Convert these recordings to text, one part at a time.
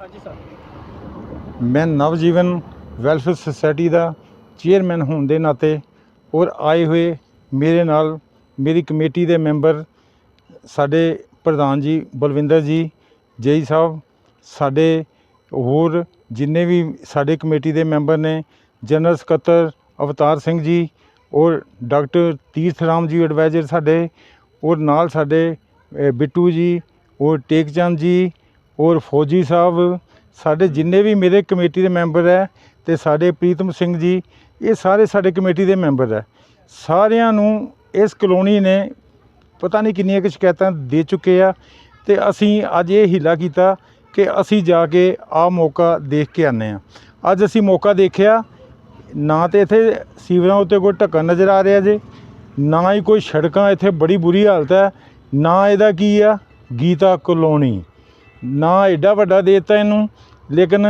ਹਾਂਜੀ ਸਰ। ਮੈਂ Navjeevan welfare society ਦਾ ਚੇਅਰਮੈਨ ਹੋਣ ਦੇ ਨਾਤੇ ਔਰ ਆਏ ਹੋਏ ਮੇਰੇ ਨਾਲ ਮੇਰੀ ਕਮੇਟੀ ਦੇ ਮੈਂਬਰ ਸਾਡੇ ਪ੍ਰਧਾਨ ਜੀ ਬਲਵਿੰਦਰ ਜੀ ਜੇਈ ਸਾਹਿਬ, ਸਾਡੇ ਹੋਰ ਜਿੰਨੇ ਵੀ ਸਾਡੇ ਕਮੇਟੀ ਦੇ ਮੈਂਬਰ ਨੇ, ਜਨਰਲ ਸਕੱਤਰ ਅਵਤਾਰ ਸਿੰਘ ਜੀ ਔਰ ਡਾਕਟਰ ਤੀਰਥ ਰਾਮ ਜੀ ਐਡਵਾਈਜ਼ਰ ਸਾਡੇ ਔਰ ਨਾਲ ਸਾਡੇ ਬਿੱਟੂ ਜੀ ਔਰ ਟੇਕਚੰਦ ਜੀ ਔਰ ਫੌਜੀ ਸਾਹਿਬ, ਸਾਡੇ ਜਿੰਨੇ ਵੀ ਮੇਰੇ ਕਮੇਟੀ ਦੇ ਮੈਂਬਰ ਹੈ ਤੇ ਸਾਡੇ ਪ੍ਰੀਤਮ ਸਿੰਘ ਜੀ, ਇਹ ਸਾਰੇ ਸਾਡੇ ਕਮੇਟੀ ਦੇ ਮੈਂਬਰ ਹੈ। ਸਾਰਿਆਂ ਨੂੰ ਇਸ ਕਲੋਨੀ ਨੇ ਪਤਾ ਨਹੀਂ ਕਿੰਨੀਆਂ ਕੁ ਸ਼ਿਕਾਇਤਾਂ ਦੇ ਚੁੱਕੇ ਆ ਤੇ ਅਸੀਂ ਅੱਜ ਇਹ ਹੀਲਾ ਕੀਤਾ ਕਿ ਅਸੀਂ ਜਾ ਕੇ ਆ ਮੌਕਾ ਦੇਖ ਕੇ ਆਨੇ ਆ ਅੱਜ ਅਸੀਂ ਮੌਕਾ ਦੇਖਿਆ, ਨਾ ਤੇ ਇੱਥੇ ਸੀਵਰਾਂ ਉੱਤੇ ਕੋਈ ਢੱਕਣ ਨਜ਼ਰ ਆ ਰਿਹਾ ਜੇ, ਨਾ ਹੀ ਕੋਈ ਸੜਕਾਂ, ਇੱਥੇ ਬੜੀ ਬੁਰੀ ਹਾਲਤ ਹੈ, ਨਾ ਇਹਦਾ ਕੀ ਆ? ਗੀਤਾ ਕਲੋਨੀ। ਨਾ ਐਡਾ ਵੱਡਾ ਦੇਤਾ ਇਹਨੂੰ। ਲੇਕਿਨ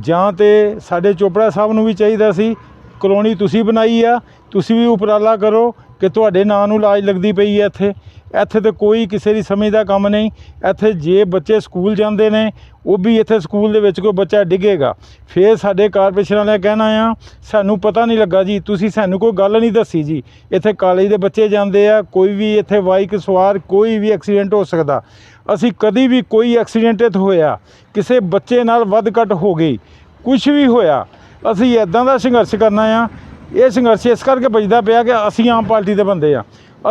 ਜਾਂ ਤਾਂ ਸਾਡੇ ਚੋਪੜਾ ਸਾਹਿਬ ਨੂੰ ਵੀ ਚਾਹੀਦਾ ਸੀ ਕਲੋਨੀ ਤੁਸੀਂ ਬਣਾਈ ਆ, ਤੁਸੀਂ ਵੀ ਉਪਰਾਲਾ ਕਰੋ ਕਿ ਤੁਹਾਡੇ ਨਾਂ ਨੂੰ ਲਾਜ ਲੱਗਦੀ ਪਈ ਹੈ ਇੱਥੇ। ਇੱਥੇ ਤੇ ਕੋਈ ਕਿਸੇ ਦੀ ਸਮਝ ਦਾ ਕੰਮ ਨਹੀਂ। ਇੱਥੇ ਜੇ ਬੱਚੇ ਸਕੂਲ ਜਾਂਦੇ ਨੇ, ਉਹ ਵੀ ਇੱਥੇ ਸਕੂਲ ਦੇ ਵਿੱਚ ਕੋਈ ਬੱਚਾ ਡਿੱਗੇਗਾ। ਫਿਰ ਸਾਡੇ ਕਾਰਪੋਰੇਸ਼ਨ ਵਾਲਿਆਂ ਕਹਿਣਾ ਆ, ਸਾਨੂੰ ਪਤਾ ਨਹੀਂ ਲੱਗਾ ਜੀ, ਤੁਸੀਂ ਸਾਨੂੰ ਕੋਈ ਗੱਲ ਨਹੀਂ ਦੱਸੀ ਜੀ। ਇੱਥੇ ਕਾਲਜ ਦੇ ਬੱਚੇ ਜਾਂਦੇ ਆ, ਕੋਈ ਵੀ ਇੱਥੇ ਬਾਈਕ ਸਵਾਰ, ਕੋਈ ਵੀ ਐਕਸੀਡੈਂਟ ਹੋ ਸਕਦਾ। ਅਸੀਂ ਕਦੀ ਵੀ ਕੋਈ ਐਕਸੀਡੈਂਟ ਇੱਥੇ ਹੋਇਆ, ਕਿਸੇ ਬੱਚੇ ਨਾਲ ਵੱਧ ਘੱਟ ਹੋ ਗਈ ਕੁਝ ਵੀ ਹੋਇਆ ਅਸੀਂ ਇਦਾਂ ਦਾ ਸੰਘਰਸ਼ ਕਰਨਾ ਆ। ਇਹ ਸੰਘਰਸ਼ ਇਸ ਕਰਕੇ ਵੱਜਦਾ ਪਿਆ ਕਿ ਅਸੀਂ ਆਮ ਪਾਰਟੀ ਦੇ ਬੰਦੇ ਆ।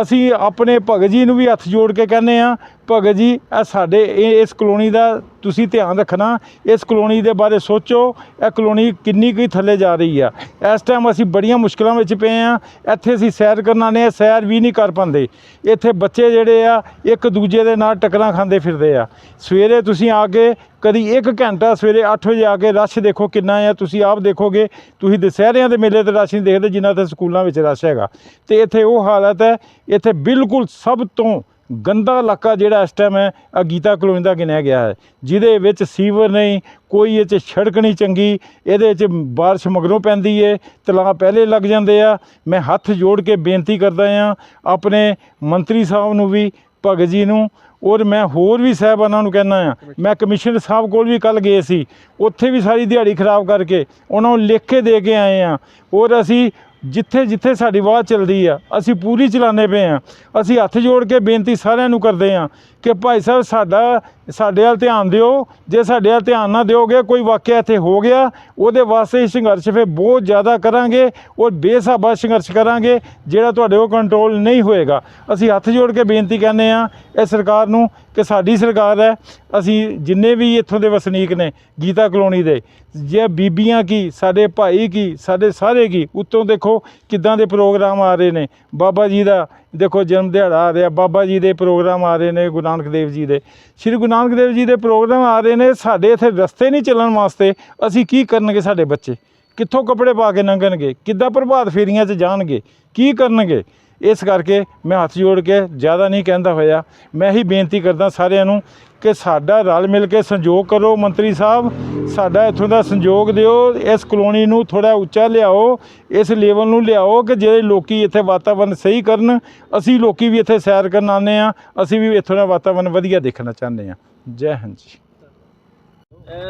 ਅਸੀਂ ਆਪਣੇ ਭਗਤ ਜੀ ਨੂੰ ਵੀ ਹੱਥ ਜੋੜ ਕੇ ਕਹਿੰਦੇ ਆ ਭਗਤ ਜੀ, ਇਹ ਸਾਡੇ, ਇਹ ਇਸ ਕਲੋਨੀ ਦਾ ਤੁਸੀਂ ਧਿਆਨ ਰੱਖਣਾ। ਇਸ ਕਲੋਨੀ ਦੇ ਬਾਰੇ ਸੋਚੋ, ਇਹ ਕਲੋਨੀ ਕਿੰਨੀ ਕੁ ਥੱਲੇ ਜਾ ਰਹੀ ਆ। ਇਸ ਟਾਈਮ ਅਸੀਂ ਬੜੀਆਂ ਮੁਸ਼ਕਲਾਂ ਵਿੱਚ ਪਏ ਆ। ਇੱਥੇ ਅਸੀਂ ਸੈਰ ਕਰਨਾ ਆਉਂਦੇ ਸੈਰ ਵੀ ਨਹੀਂ ਕਰ ਪਾਉਂਦੇ। ਇੱਥੇ ਬੱਚੇ ਜਿਹੜੇ ਆ, ਇੱਕ ਦੂਜੇ ਦੇ ਨਾਲ ਟੱਕਰਾਂ ਖਾਂਦੇ ਫਿਰਦੇ ਆ। ਸਵੇਰੇ ਤੁਸੀਂ ਆ ਕੇ ਕਦੀ ਇੱਕ ਘੰਟਾ ਸਵੇਰੇ 8 ਵਜੇ ਆ ਕੇ ਰਸ਼ ਦੇਖੋ ਕਿੰਨਾ ਆ। ਤੁਸੀਂ ਆਪ ਦੇਖੋਗੇ, ਤੁਸੀਂ ਦੁਸਹਿਰਿਆਂ ਦੇ ਮੇਲੇ ਤੇ ਰਸ਼ ਨਹੀਂ ਦੇਖਦੇ ਜਿੰਨਾ ਤੇ ਸਕੂਲਾਂ ਵਿੱਚ ਰਸ਼ ਹੈਗਾ। ਤੇ ਇੱਥੇ ਉਹ ਹਾਲਤ ਹੈ, ਇੱਥੇ ਬਿਲਕੁਲ ਸਭ ਤੋਂ ਗੰਦਾ ਇਲਾਕਾ ਜਿਹੜਾ ਇਸ ਟਾਈਮ ਹੈ ਆ ਗੀਤਾ ਕਲੋਨੀ ਦਾ ਗਿਣਿਆ ਗਿਆ ਹੈ, ਜਿਹਦੇ ਵਿੱਚ ਸੀਵਰ ਨਹੀਂ, ਕੋਈ ਇਹ 'ਚ ਸੜਕ ਨਹੀਂ ਚੰਗੀ, ਇਹਦੇ 'ਚ ਬਾਰਿਸ਼ ਮਗਰੋਂ ਪੈਂਦੀ ਏ, ਤਲਾਅ ਪਹਿਲੇ ਲੱਗ ਜਾਂਦੇ ਆ। ਮੈਂ ਹੱਥ ਜੋੜ ਕੇ ਬੇਨਤੀ ਕਰਦਾ ਆ ਆਪਣੇ ਮੰਤਰੀ ਸਾਹਿਬ ਨੂੰ ਵੀ, ਭਗਤ ਜੀ ਨੂੰ, ਔਰ ਮੈਂ ਹੋਰ ਵੀ ਸਾਹਿਬਾਨਾਂ ਨੂੰ ਕਹਿਣਾ ਆ ਮੈਂ ਕਮਿਸ਼ਨਰ ਸਾਹਿਬ ਕੋਲ ਵੀ ਕੱਲ ਗਏ ਸੀ, ਉੱਥੇ ਵੀ ਸਾਰੀ ਦਿਹਾੜੀ ਖਰਾਬ ਕਰਕੇ, ਉਹਨਾਂ ਨੂੰ ਲਿਖ ਕੇ ਦੇ ਕੇ ਆਏ ਆ ਔਰ ਅਸੀਂ ਜਿੱਥੇ ਜਿੱਥੇ ਸਾਡੀ ਆਵਾਜ਼ ਚੱਲਦੀ ਆ, ਅਸੀਂ ਪੂਰੀ ਚਲਾਉਂਦੇ ਪਏ ਆ, ਅਸੀਂ ਹੱਥ ਜੋੜ ਕੇ ਬੇਨਤੀ ਸਾਰਿਆਂ ਨੂੰ ਕਰਦੇ ਆ ਕਿ ਭਾਈ ਸਾਹਿਬ ਸਾਡਾ, ਸਾਡੇ ਵੱਲ ਧਿਆਨ ਦਿਓ। ਜੇ ਸਾਡੇ ਵੱਲ ਧਿਆਨ ਨਾ ਦਿਓਗੇ, ਕੋਈ ਵਾਕਿਆ ਇੱਥੇ ਹੋ ਗਿਆ, ਉਹਦੇ ਵਾਸਤੇ ਸੰਘਰਸ਼ ਫਿਰ ਬਹੁਤ ਜ਼ਿਆਦਾ ਕਰਾਂਗੇ, ਔਰ ਬੇਸਾਬਾ ਸੰਘਰਸ਼ ਕਰਾਂਗੇ, ਜਿਹੜਾ ਤੁਹਾਡੇ ਕੋਲ ਕੰਟਰੋਲ ਨਹੀਂ ਹੋਏਗਾ। ਅਸੀਂ ਹੱਥ ਜੋੜ ਕੇ ਬੇਨਤੀ ਕਹਿੰਦੇ ਆ ਇਹ ਸਰਕਾਰ ਨੂੰ ਕਿ ਸਾਡੀ ਸਰਕਾਰ ਹੈ, ਅਸੀਂ ਜਿੰਨੇ ਵੀ ਇੱਥੋਂ ਦੇ ਵਸਨੀਕ ਨੇ, ਗੀਤਾ ਕਲੋਨੀ ਦੇ, ਜੇ ਬੀਬੀਆਂ ਕੀ, ਸਾਡੇ ਭਾਈ ਕੀ, ਸਾਡੇ ਸਾਰੇ ਕੀ, ਉੱਤੋਂ ਦੇਖੋ ਕਿੱਦਾਂ ਦੇ ਪ੍ਰੋਗਰਾਮ ਆ ਰਹੇ ਨੇ। ਬਾਬਾ ਜੀ ਦਾ ਦੇਖੋ ਜਨਮ ਦਿਹਾੜਾ ਆ ਰਿਹਾ, ਬਾਬਾ ਜੀ ਦੇ ਪ੍ਰੋਗਰਾਮ ਆ ਰਹੇ ਨੇ, ਗੁਰੂ ਨਾਨਕ ਦੇਵ ਜੀ ਦੇ। ਸ਼੍ਰੀ ਗੁਰੂ ਨਾਨਕ ਦੇਵ ਜੀ ਦੇ ਪ੍ਰੋਗਰਾਮ ਆ ਰਹੇ ਨੇ, ਸਾਡੇ ਇੱਥੇ ਰਸਤੇ ਨਹੀਂ ਚੱਲਣ ਵਾਸਤੇ ਅਸੀਂ ਕੀ ਕਰਨਗੇ ਸਾਡੇ ਬੱਚੇ? ਕਿੱਥੋਂ ਕੱਪੜੇ ਪਾ ਕੇ ਲੰਘਣਗੇ? ਕਿੱਦਾਂ ਪ੍ਰਭਾਤ ਫੇਰੀਆਂ 'ਚ ਜਾਣਗੇ? ਕੀ ਕਰਨਗੇ? ਇਸ ਕਰਕੇ ਮੈਂ ਹੱਥ ਜੋੜ ਕੇ ਜ਼ਿਆਦਾ ਨਹੀਂ ਕਹਿੰਦਾ ਹੋਇਆ। ਮੈਂ ਹੀ ਬੇਨਤੀ ਕਰਦਾ ਸਾਰਿਆਂ ਨੂੰ ਕਿ ਸਾਡਾ ਰਲ ਮਿਲ ਕੇ ਸੰਯੋਗ ਕਰੋ ਮੰਤਰੀ ਸਾਹਿਬ। ਸਾਡਾ ਇੱਥੋਂ ਦਾ ਸੰਯੋਗ ਦਿਓ, ਇਸ ਕਲੋਨੀ ਨੂੰ ਥੋੜਾ ਉੱਚਾ ਲਿਆਓ, ਇਸ ਲੈਵਲ ਨੂੰ ਲਿਆਓ ਕਿ ਜਿਹੜੇ ਲੋਕੀ ਇੱਥੇ ਵਾਤਾਵਰਨ ਸਹੀ ਕਰਨ। ਅਸੀਂ ਲੋਕੀ ਵੀ ਇੱਥੇ ਸੈਰ ਕਰਨ ਆਉਂਦੇ ਆ ਅਸੀਂ ਵੀ ਇੱਥੋਂ ਦਾ ਵਾਤਾਵਰਨ ਵਧੀਆ ਦੇਖਣਾ ਚਾਹੁੰਦੇ ਆ ਜੈ ਹਿੰਦ ਜੀ।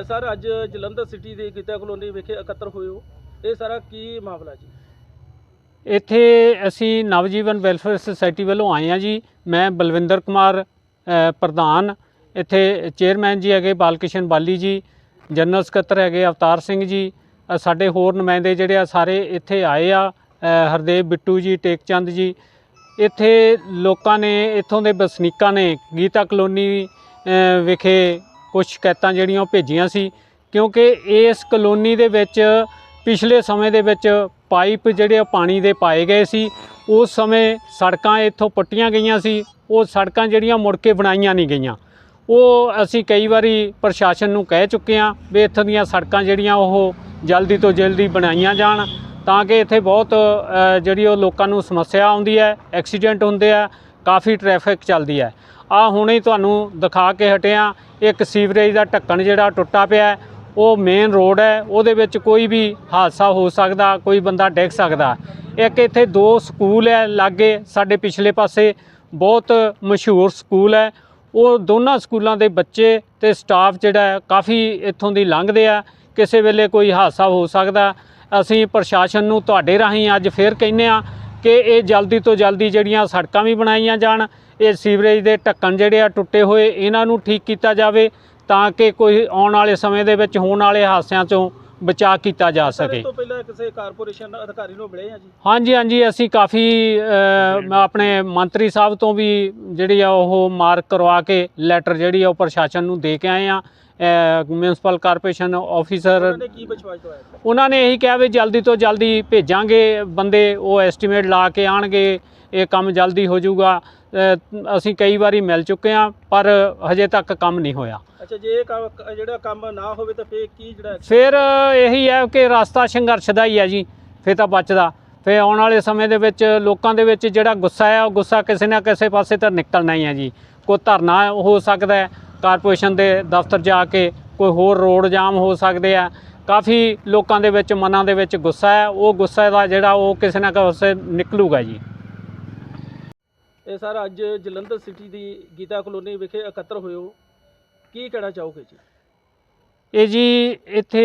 ਸਰ, ਅੱਜ ਜਲੰਧਰ ਸਿਟੀ ਦੇ ਗੀਤਾ ਕਲੋਨੀ ਵਿਖੇ ਇਕੱਤਰ ਹੋਏ ਹੋ। ਇਹ ਸਾਰਾ ਕੀ ਮਾਮਲਾ ਜੀ? ਇੱਥੇ ਅਸੀਂ ਨਵਜੀਵਨ ਵੈਲਫੇਅਰ ਸੁਸਾਇਟੀ ਵੱਲੋਂ ਆਏ ਹਾਂ ਜੀ। ਮੈਂ ਬਲਵਿੰਦਰ ਕੁਮਾਰ ਪ੍ਰਧਾਨ। ਇੱਥੇ ਚੇਅਰਮੈਨ ਜੀ ਹੈਗੇ ਬਾਲਕਿਸ਼ਨ ਬਾਲੀ ਜੀ, ਜਨਰਲ ਸਕੱਤਰ ਹੈਗੇ ਅਵਤਾਰ ਸਿੰਘ ਜੀ ਸਾਡੇ ਹੋਰ ਨੁਮਾਇੰਦੇ ਜਿਹੜੇ ਆ ਸਾਰੇ ਇੱਥੇ ਆਏ ਆ ਹਰਦੇਵ ਬਿੱਟੂ ਜੀ, ਟੇਕਚੰਦ ਜੀ। ਇੱਥੇ ਲੋਕਾਂ ਨੇ, ਇੱਥੋਂ ਦੇ ਵਸਨੀਕਾਂ ਨੇ ਗੀਤਾ ਕਲੋਨੀ ਵਿਖੇ ਕੁਝ ਸ਼ਿਕਾਇਤਾਂ ਜਿਹੜੀਆਂ ਉਹ ਭੇਜੀਆਂ ਸੀ। ਕਿਉਂਕਿ ਇਸ ਕਲੋਨੀ ਦੇ ਵਿੱਚ ਪਿਛਲੇ ਸਮੇਂ ਦੇ ਵਿੱਚ ਪਾਈਪ ਜਿਹੜੇ ਆ ਪਾਣੀ ਦੇ ਪਾਏ ਗਏ ਸੀ, ਉਸ ਸਮੇਂ ਸੜਕਾਂ ਇੱਥੋਂ ਪੱਟੀਆਂ ਗਈਆਂ ਸੀ, ਉਹ ਸੜਕਾਂ ਜਿਹੜੀਆਂ ਮੁੜ ਕੇ ਬਣਾਈਆਂ ਨਹੀਂ ਗਈਆਂ। ਉਹ ਅਸੀਂ ਕਈ ਵਾਰੀ ਪ੍ਰਸ਼ਾਸਨ ਨੂੰ ਕਹਿ ਚੁੱਕੇ ਹਾਂ ਵੀ ਇੱਥੋਂ ਦੀਆਂ ਸੜਕਾਂ ਜਿਹੜੀਆਂ ਉਹ ਜਲਦੀ ਤੋਂ ਜਲਦੀ ਬਣਾਈਆਂ ਜਾਣ, ਤਾਂ ਕਿ ਇੱਥੇ ਬਹੁਤ ਜਿਹੜੀ ਉਹ ਲੋਕਾਂ ਨੂੰ ਸਮੱਸਿਆ ਆਉਂਦੀ ਹੈ, ਐਕਸੀਡੈਂਟ ਹੁੰਦੇ ਆ, ਕਾਫੀ ਟ੍ਰੈਫਿਕ ਚੱਲਦੀ ਹੈ। ਆ ਹੁਣੇ ਤੁਹਾਨੂੰ ਦਿਖਾ ਕੇ ਹਟਿਆ ਇੱਕ ਸੀਵਰੇਜ ਦਾ ਢੱਕਣ ਜਿਹੜਾ ਟੁੱਟਾ ਪਿਆ ਉਹ ਮੇਨ ਰੋਡ ਹੈ, ਉਹਦੇ ਵਿੱਚ ਕੋਈ ਵੀ ਹਾਦਸਾ ਹੋ ਸਕਦਾ, ਕੋਈ ਬੰਦਾ ਡਿੱਗ ਸਕਦਾ। ਇੱਕ ਇੱਥੇ ਦੋ ਸਕੂਲ ਹੈ ਲਾਗੇ, ਸਾਡੇ ਪਿਛਲੇ ਪਾਸੇ ਬਹੁਤ ਮਸ਼ਹੂਰ ਸਕੂਲ ਹੈ। ਉਹ ਦੋਨਾਂ ਸਕੂਲਾਂ ਦੇ ਬੱਚੇ ਤੇ ਸਟਾਫ ਜਿਹੜਾ ਕਾਫੀ ਇੱਥੋਂ ਦੀ ਲੰਘਦੇ ਆ। ਕਿਸੇ ਵੇਲੇ ਕੋਈ ਹਾਦਸਾ ਹੋ ਸਕਦਾ। ਅਸੀਂ ਪ੍ਰਸ਼ਾਸਨ ਨੂੰ ਤੁਹਾਡੇ ਰਾਹੀਂ ਅੱਜ ਫੇਰ ਕਹਿੰਨੇ ਆ ਕਿ ਇਹ ਜਲਦੀ ਤੋਂ ਜਲਦੀ ਜਿਹੜੀਆਂ ਸੜਕਾਂ ਵੀ ਬਣਾਈਆਂ ਜਾਣ, ਇਹ ਸੀਵਰੇਜ ਦੇ ਢੱਕਣ ਜਿਹੜੇ ਆ ਟੁੱਟੇ ਹੋਏ, ਇਹਨਾਂ ਨੂੰ ਠੀਕ ਕੀਤਾ ਜਾਵੇ। ਤਾਂ ਕਿ ਕੋਈ ਆਉਣ ਵਾਲੇ ਸਮੇਂ ਦੇ ਵਿੱਚ ਹੋਣ ਵਾਲੇ ਹਾਦਸਿਆਂ ਤੋਂ ਬਚਾਅ ਕੀਤਾ ਜਾ ਸਕੇ ਇਸ ਤੋਂ ਪਹਿਲਾਂ ਕਿਸੇ ਕਾਰਪੋਰੇਸ਼ਨ ਅਧਿਕਾਰੀ ਨੂੰ ਮਿਲੇ ਆ ਜੀ? ਹਾਂਜੀ ਹਾਂਜੀ ਅਸੀਂ ਕਾਫੀ ਆਪਣੇ ਮੰਤਰੀ ਸਾਹਿਬ ਤੋਂ ਵੀ ਜਿਹੜੀ ਆ ਉਹ ਮਾਰਕ ਕਰਵਾ ਕੇ ਲੈਟਰ ਜਿਹੜੀ ਆ ਉਹ ਪ੍ਰਸ਼ਾਸਨ ਨੂੰ ਦੇ ਕੇ ਆਏ ਆ। ਮਿਊਨਿਸਪਲ ਕਾਰਪੋਰੇਸ਼ਨ ਆਫੀਸਰ ਉਹਨਾਂ ਨੇ ਕੀ ਵਿਸ਼ਵਾਸ ਦਵਾਇਆ? ਉਹਨਾਂ ਨੇ ਇਹੀ ਕਿਹਾ ਵੀ ਜਲਦੀ ਤੋਂ ਜਲਦੀ ਭੇਜਾਂਗੇ ਬੰਦੇ ਉਹ ਐਸਟੀਮੇਟ ਲਾ ਕੇ ਆਣਗੇ। ਇਹ ਕੰਮ ਜਲਦੀ ਹੋ ਜਾਊਗਾ ਅਸੀਂ ਕਈ ਵਾਰੀ ਮਿਲ ਚੁੱਕੇ ਆ ਪਰ ਹਜੇ ਤੱਕ ਕੰਮ ਨਹੀਂ ਹੋਇਆ। ਅੱਛਾ ਜੇ ਇਹ ਕੰਮ ਜਿਹੜਾ ਕੰਮ ਨਾ ਹੋਵੇ ਤਾਂ ਫੇਰ ਕੀ ਜਿਹੜਾ ਫਿਰ ਇਹੀ ਹੈ ਕਿ ਰਸਤਾ ਸੰਘਰਸ਼ ਦਾ ਹੀ ਹੈ ਜੀ ਫਿਰ ਤਾਂ ਬਚਦਾ। ਫਿਰ ਆਉਣ ਵਾਲੇ ਸਮੇਂ ਦੇ ਵਿੱਚ ਲੋਕਾਂ ਦੇ ਵਿੱਚ ਜਿਹੜਾ ਗੁੱਸਾ ਹੈ ਉਹ ਗੁੱਸਾ ਕਿਸੇ ਨਾ ਕਿਸੇ ਪਾਸੇ ਤਾਂ ਨਿਕਲਣਾ ਹੀ ਹੈ ਜੀ। ਕੋਈ ਧਰਨਾ ਹੋ ਸਕਦਾ ਹੈ ਕਾਰਪੋਰੇਸ਼ਨ ਦੇ ਦਫ਼ਤਰ ਜਾ ਕੇ ਕੋਈ ਹੋਰ ਰੋਡ ਜਾਮ ਹੋ ਸਕਦੇ ਆ। ਕਾਫੀ ਲੋਕਾਂ ਦੇ ਵਿੱਚ ਮਨਾਂ ਦੇ ਵਿੱਚ ਗੁੱਸਾ ਹੈ ਉਹ ਗੁੱਸਾ ਦਾ ਜਿਹੜਾ ਉਹ ਕਿਸੇ ਨਾ ਕਿਸੇ ਨਿਕਲੂਗਾ ਜੀ। ਇਹ ਸਰ ਅੱਜ ਜਲੰਧਰ ਸਿਟੀ ਦੀ ਗੀਤਾ ਕਲੋਨੀ ਵਿਖੇ ਇਕੱਤਰ ਹੋਏ ਹੋ। ਕੀ ਕਹਿਣਾ ਚਾਹੋਗੇ ਜੀ? ਇਹ ਜੀ ਇੱਥੇ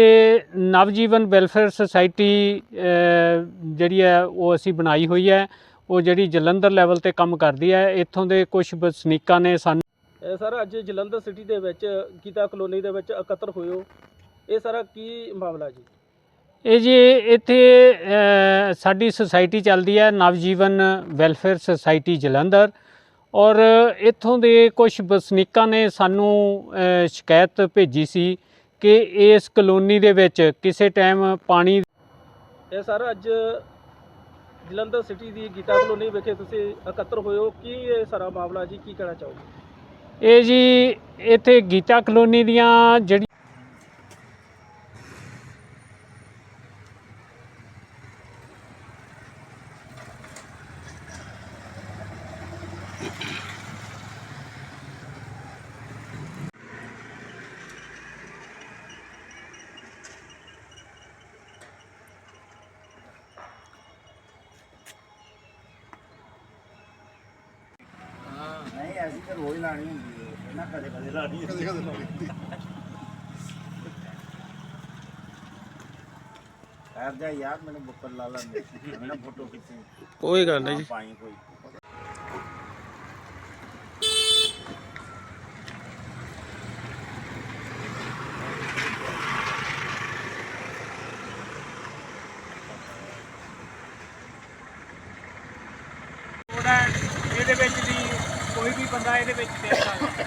ਨਵਜੀਵਨ ਵੈਲਫੇਅਰ ਸੁਸਾਇਟੀ ਜਿਹੜੀ ਹੈ ਉਹ ਅਸੀਂ ਬਣਾਈ ਹੋਈ ਹੈ। ਉਹ ਜਿਹੜੀ ਜਲੰਧਰ ਲੈਵਲ ਤੇ ਕੰਮ ਕਰਦੀ ਹੈ। ਇੱਥੋਂ ਦੇ ਕੁਝ ਵਸਨੀਕਾਂ ਨੇ ਸਾਨੂੰ ਇਹ ਸਰ ਅੱਜ ਜਲੰਧਰ ਸਿਟੀ ਦੇ ਵਿੱਚ ਗੀਤਾ ਕਲੋਨੀ ਦੇ ਵਿੱਚ ਇਕੱਤਰ ਹੋਏ ਹੋ। ਇਹ ਸਾਰਾ ਕੀ ਮਾਮਲਾ ਜੀ? ਇਹ ਜੀ ਇੱਥੇ ਸਾਡੀ ਸੁਸਾਇਟੀ ਚੱਲਦੀ ਹੈ ਨਵਜੀਵਨ ਵੈਲਫੇਅਰ ਸੁਸਾਇਟੀ ਜਲੰਧਰ ਔਰ ਇੱਥੋਂ ਦੇ ਕੁਝ ਵਸਨੀਕਾਂ ਨੇ ਸਾਨੂੰ ਸ਼ਿਕਾਇਤ ਭੇਜੀ ਸੀ ਕਿ ਇਸ ਕਲੋਨੀ ਦੇ ਵਿੱਚ ਕਿਸੇ ਟਾਈਮ ਪਾਣੀ ਇਹ ਸਰ ਅੱਜ ਜਲੰਧਰ ਸਿਟੀ ਦੀ ਗੀਤਾ ਕਲੋਨੀ ਵਿਖੇ ਤੁਸੀਂ ਇਕੱਤਰ ਹੋਏ ਹੋ। ਕੀ ਇਹ ਸਾਰਾ ਮਾਮਲਾ ਜੀ? ਕੀ ਕਹਿਣਾ ਚਾਹੋਗੇ? ਇਹ ਜੀ ਇੱਥੇ ਗੀਤਾ ਕਲੋਨੀ ਦੀਆਂ ਜਿਹੜੀ ਐਸੀ ਤਾਂ ਰੋਜ਼ ਲਾਣੀ ਹੁੰਦੀ ਹੈ। ਇਹਨਾਂ ਕਦੇ ਕਦੇ ਲਾਣੀ ਕਦੇ ਕਦੇ ਲਾਣੀ ਠਹਿਰ ਜਾ ਯਾਰ ਮੈਨੂੰ ਬੁੱਕਰ ਲਾ ਲੈਂਦੇ ਮੈਂ ਫੋਟੋ ਖਿੱਚੀ ਕੋਈ ਗੱਲ ਨਹੀਂ ਪਾਈ ਕੋਈ ਇਹਦੇ ਵਿੱਚ ਦੀ ਕੋਈ ਵੀ ਬੰਦਾ ਇਹਦੇ ਵਿੱਚ ਸਕਦਾ।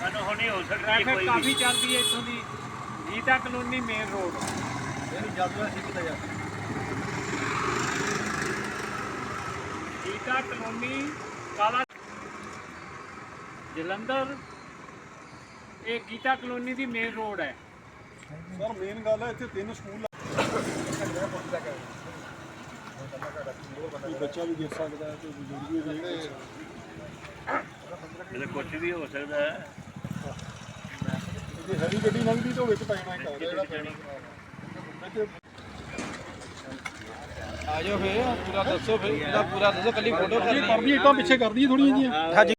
ਸਾਨੂੰ ਹੁਣੇ ਹੋ ਟ੍ਰੈਫਿਕ ਕਾਫੀ ਚੱਲਦੀ ਹੈ ਇੱਥੋਂ ਦੀ। ਗੀਤਾ ਕਲੋਨੀ ਮੇਨ ਰੋਡ ਇਹਨੂੰ ਜਲਦੀ ਅਸੀਂ ਕੀਤਾ ਜਾ। ਗੀਤਾ ਕਲੋਨੀ ਕਾਲਾ ਜਲੰਧਰ ਇਹ ਗੀਤਾ ਕਲੋਨੀ ਦੀ ਮੇਨ ਰੋਡ ਹੈ। ਸਰ ਮੇਨ ਗੱਲ ਹੈ ਇੱਥੇ ਤਿੰਨ ਸਕੂਲ ਕੋਈ ਬੱਚਾ ਵੀ ਗਿਰ ਸਕਦਾ ਹੈ ਕੋਈ ਬਜ਼ੁਰਗ ਵੀ ਜਿਹੜੇ ਮੇਰੇ ਕੁਝ ਵੀ ਹੋ ਸਕਦਾ ਹੈ। ਜੇ ਹੈਵੀ ਗੱਡੀ ਲੰਘਦੀ ਤਾਂ ਵਿੱਚ ਪੈ ਜਾਣਾ ਇੱਕ ਜਿਹੜਾ ਪੈਣਾ ਇੱਥੇ ਆ ਜਾਓ ਫੇਰ ਪੂਰਾ ਦੱਸੋ ਫੇਰ ਇਹਦਾ ਪੂਰਾ ਦੱਸੋ ਕੱਲੀ ਫੋਟੋ ਇਹ ਕਰਦੀ ਇੱਟਾਂ ਪਿੱਛੇ ਕਰਦੀ ਥੋੜੀਆਂ ਜੀਆਂ ਹਾਂਜੀ